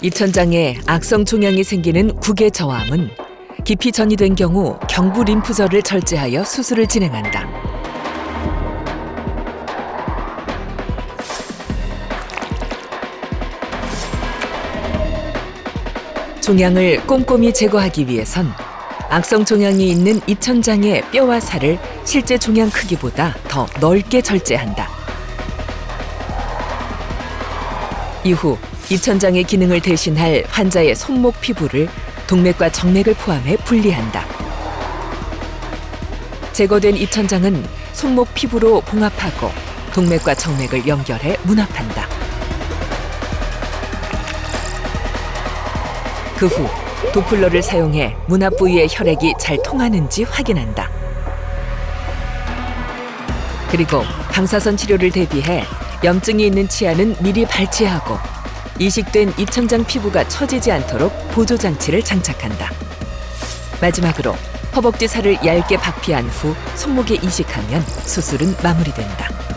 이천장에 악성 종양이 생기는 국의 저암은 깊이 전이된 경우 경부 림프절을 절제하여 수술을 진행한다. 종양을 꼼꼼히 제거하기 위해선 악성 종양이 있는 이천장의 뼈와 살을 실제 종양 크기보다 더 넓게 절제한다. 이후 이천장의 기능을 대신할 환자의 손목 피부를 동맥과 정맥을 포함해 분리한다. 제거된 이천장은 손목 피부로 봉합하고 동맥과 정맥을 연결해 문합한다. 그 후 도플러를 사용해 문합 부위의 혈액이 잘 통하는지 확인한다. 그리고 방사선 치료를 대비해 염증이 있는 치아는 미리 발치하고 이식된 이천장 피부가 처지지 않도록 보조 장치를 장착한다. 마지막으로 허벅지 살을 얇게 박피한 후 손목에 이식하면 수술은 마무리된다.